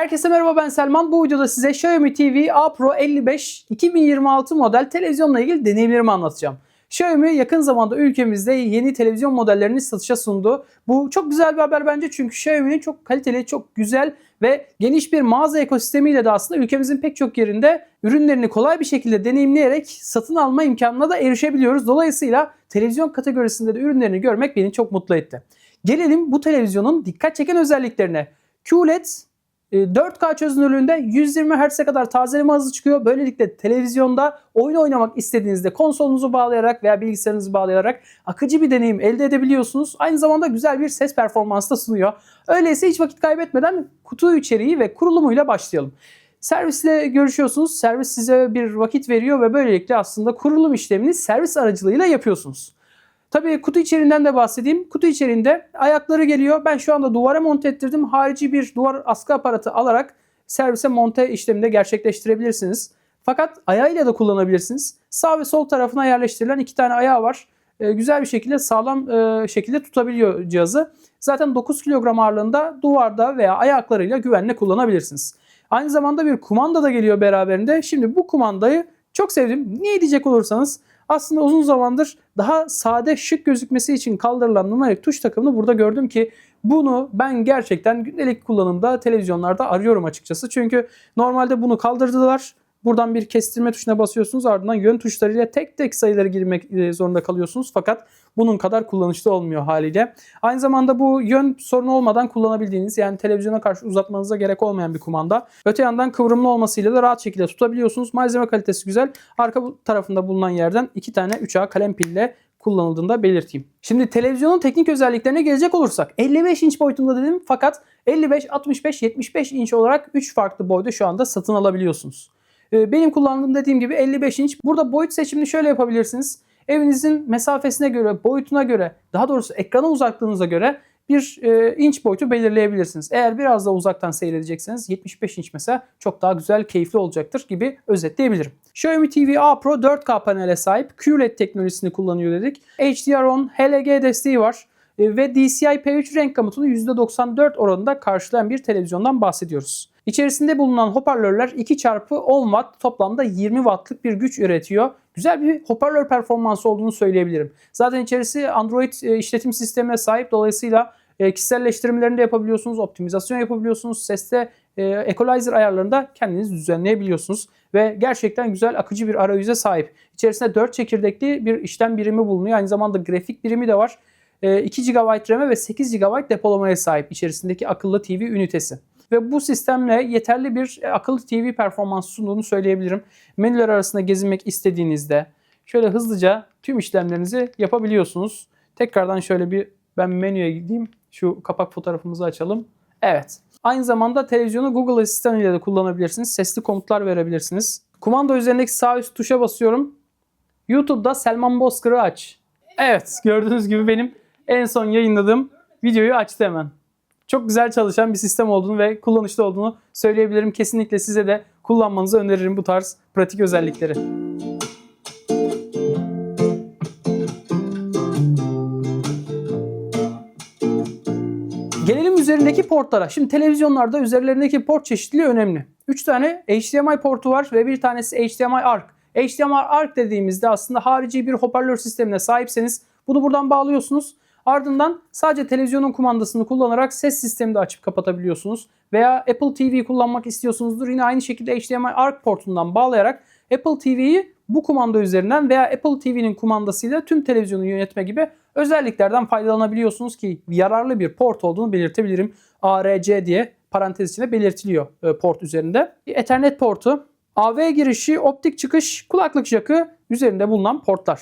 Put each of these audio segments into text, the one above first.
Herkese merhaba ben Selman. Bu videoda size Xiaomi TV A Pro 55 2026 model televizyonla ilgili deneyimlerimi anlatacağım. Xiaomi yakın zamanda ülkemizde yeni televizyon modellerini satışa sundu. Bu çok güzel bir haber bence çünkü Xiaomi'nin çok kaliteli, çok güzel ve geniş bir mağaza ekosistemiyle de aslında ülkemizin pek çok yerinde ürünlerini kolay bir şekilde deneyimleyerek satın alma imkanına da erişebiliyoruz. Dolayısıyla televizyon kategorisinde de ürünlerini görmek beni çok mutlu etti. Gelelim bu televizyonun dikkat çeken özelliklerine. QLED 4K çözünürlüğünde 120 Hz'e kadar tazeleme hızı çıkıyor. Böylelikle televizyonda oyun oynamak istediğinizde konsolunuzu bağlayarak veya bilgisayarınızı bağlayarak akıcı bir deneyim elde edebiliyorsunuz. Aynı zamanda güzel bir ses performansı da sunuyor. Öyleyse hiç vakit kaybetmeden kutu içeriği ve kurulumuyla başlayalım. Servisle görüşüyorsunuz. Servis size bir vakit veriyor ve böylelikle aslında kurulum işlemini servis aracılığıyla yapıyorsunuz. Tabii kutu içeriğinden de bahsedeyim. Kutu içeriğinde ayakları geliyor. Ben şu anda duvara monte ettirdim. Harici bir duvar askı aparatı alarak servise monte işlemini gerçekleştirebilirsiniz. Fakat ayağıyla da kullanabilirsiniz. Sağ ve sol tarafına yerleştirilen iki tane ayağı var. Ee, güzel bir şekilde sağlam e, şekilde tutabiliyor cihazı. Zaten 9 kilogram ağırlığında duvarda veya ayaklarıyla güvenle kullanabilirsiniz. Aynı zamanda bir kumanda da geliyor beraberinde. Şimdi bu kumandayı çok sevdim. Niye diyecek olursanız aslında uzun zamandır daha sade şık gözükmesi için kaldırılan numarik tuş takımını burada gördüm ki bunu ben gerçekten gündelik kullanımda televizyonlarda arıyorum açıkçası. Çünkü normalde bunu kaldırdılar. Buradan bir kestirme tuşuna basıyorsunuz ardından yön tuşlarıyla tek tek sayıları girmek e, zorunda kalıyorsunuz. Fakat bunun kadar kullanışlı olmuyor haliyle. Aynı zamanda bu yön sorunu olmadan kullanabildiğiniz yani televizyona karşı uzatmanıza gerek olmayan bir kumanda. Öte yandan kıvrımlı olmasıyla da rahat şekilde tutabiliyorsunuz. Malzeme kalitesi güzel. Arka tarafında bulunan yerden iki tane 3A kalem pille kullanıldığını da belirteyim. Şimdi televizyonun teknik özelliklerine gelecek olursak 55 inç boyutunda dedim fakat 55, 65, 75 inç olarak 3 farklı boyda şu anda satın alabiliyorsunuz. Ee, Benim kullandığım dediğim gibi 55 inç. Burada boyut seçimini şöyle yapabilirsiniz. Evinizin mesafesine göre, boyutuna göre, daha doğrusu ekrana uzaklığınıza göre bir e, inç boyutu belirleyebilirsiniz. Eğer biraz daha uzaktan seyredecekseniz 75 inç mesela çok daha güzel, keyifli olacaktır gibi özetleyebilirim. Xiaomi TV A Pro 4K panele sahip QLED teknolojisini kullanıyor dedik. HDR10, HLG desteği var ve DCI P3 renk gamutunu %94 oranında karşılayan bir televizyondan bahsediyoruz. İçerisinde bulunan hoparlörler 2 çarpı 10 watt toplamda 20 wattlık bir güç üretiyor. Güzel bir hoparlör performansı olduğunu söyleyebilirim. Zaten içerisi Android e, işletim sistemine sahip dolayısıyla e, kişiselleştirmelerini de yapabiliyorsunuz, optimizasyon yapabiliyorsunuz. Seste e, equalizer ayarlarında kendiniz düzenleyebiliyorsunuz. Ve gerçekten güzel akıcı bir arayüze sahip. İçerisinde 4 çekirdekli bir işlem birimi bulunuyor. Aynı zamanda grafik birimi de var. E, 2 GB RAM'e ve 8 GB depolamaya sahip içerisindeki akıllı TV ünitesi. Ve bu sistemle yeterli bir e, akıllı TV performansı sunduğunu söyleyebilirim. Menüler arasında gezinmek istediğinizde şöyle hızlıca tüm işlemlerinizi yapabiliyorsunuz. Tekrardan şöyle bir ben menüye gideyim. Şu kapak fotoğrafımızı açalım. Evet. Aynı zamanda televizyonu Google Asistan ile de kullanabilirsiniz. Sesli komutlar verebilirsiniz. Kumanda üzerindeki sağ üst tuşa basıyorum. YouTube'da Selman Bozkır'ı aç. Evet gördüğünüz gibi benim en son yayınladığım videoyu açtı hemen. Çok güzel çalışan bir sistem olduğunu ve kullanışlı olduğunu söyleyebilirim. Kesinlikle size de kullanmanızı öneririm bu tarz pratik özellikleri. Gelelim üzerindeki portlara. Şimdi televizyonlarda üzerlerindeki port çeşitliliği önemli. 3 tane HDMI portu var ve bir tanesi HDMI ARC. HDMI ARC dediğimizde aslında harici bir hoparlör sistemine sahipseniz bunu buradan bağlıyorsunuz. Ardından sadece televizyonun kumandasını kullanarak ses sistemini de açıp kapatabiliyorsunuz. Veya Apple TV kullanmak istiyorsunuzdur. Yine aynı şekilde HDMI ARC portundan bağlayarak Apple TV'yi bu kumanda üzerinden veya Apple TV'nin kumandasıyla tüm televizyonu yönetme gibi özelliklerden faydalanabiliyorsunuz ki yararlı bir port olduğunu belirtebilirim. ARC diye parantez içinde belirtiliyor e, port üzerinde. Ethernet portu, AV girişi, optik çıkış, kulaklık jackı üzerinde bulunan portlar.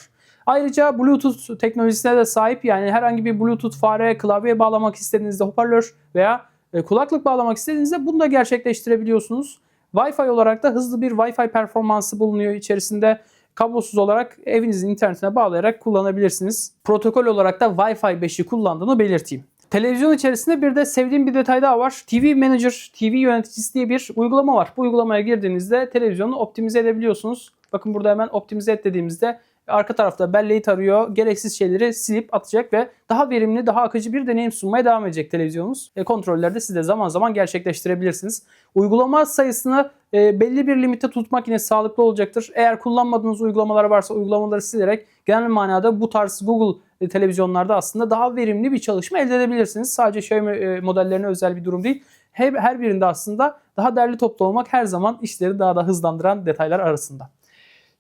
Ayrıca Bluetooth teknolojisine de sahip yani herhangi bir Bluetooth fare, klavye bağlamak istediğinizde hoparlör veya e, kulaklık bağlamak istediğinizde bunu da gerçekleştirebiliyorsunuz. Wi-Fi olarak da hızlı bir Wi-Fi performansı bulunuyor içerisinde. Kablosuz olarak evinizin internetine bağlayarak kullanabilirsiniz. Protokol olarak da Wi-Fi 5'i kullandığını belirteyim. Televizyon içerisinde bir de sevdiğim bir detay daha var. TV Manager, TV yöneticisi diye bir uygulama var. Bu uygulamaya girdiğinizde televizyonu optimize edebiliyorsunuz. Bakın burada hemen optimize et dediğimizde arka tarafta belleği tarıyor. Gereksiz şeyleri silip atacak ve daha verimli, daha akıcı bir deneyim sunmaya devam edecek televizyonumuz. E, kontrolleri de siz de zaman zaman gerçekleştirebilirsiniz. Uygulama sayısını e, belli bir limite tutmak yine sağlıklı olacaktır. Eğer kullanmadığınız uygulamalar varsa uygulamaları silerek genel manada bu tarz Google e, televizyonlarda aslında daha verimli bir çalışma elde edebilirsiniz. Sadece Xiaomi e, modellerine özel bir durum değil. Her, her birinde aslında daha derli toplu olmak her zaman işleri daha da hızlandıran detaylar arasında.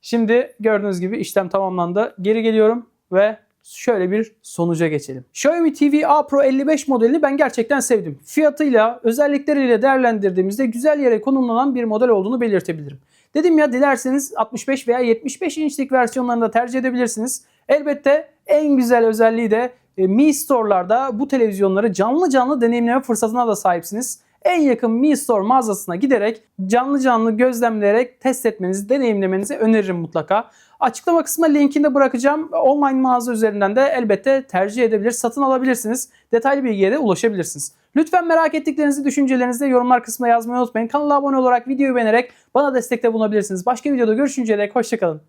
Şimdi gördüğünüz gibi işlem tamamlandı. Geri geliyorum ve şöyle bir sonuca geçelim. Xiaomi TV A Pro 55 modelini ben gerçekten sevdim. Fiyatıyla, özellikleriyle değerlendirdiğimizde güzel yere konumlanan bir model olduğunu belirtebilirim. Dedim ya dilerseniz 65 veya 75 inçlik versiyonlarını da tercih edebilirsiniz. Elbette en güzel özelliği de e, Mi Store'larda bu televizyonları canlı canlı deneyimleme fırsatına da sahipsiniz. En yakın Mi Store mağazasına giderek canlı canlı gözlemleyerek test etmenizi, deneyimlemenizi öneririm mutlaka. Açıklama kısmına linkini de bırakacağım. Online mağaza üzerinden de elbette tercih edebilir, satın alabilirsiniz. Detaylı bilgiye de ulaşabilirsiniz. Lütfen merak ettiklerinizi, düşüncelerinizi de yorumlar kısmına yazmayı unutmayın. Kanala abone olarak videoyu beğenerek bana destekte bulunabilirsiniz. Başka videoda görüşünceye dek hoşçakalın.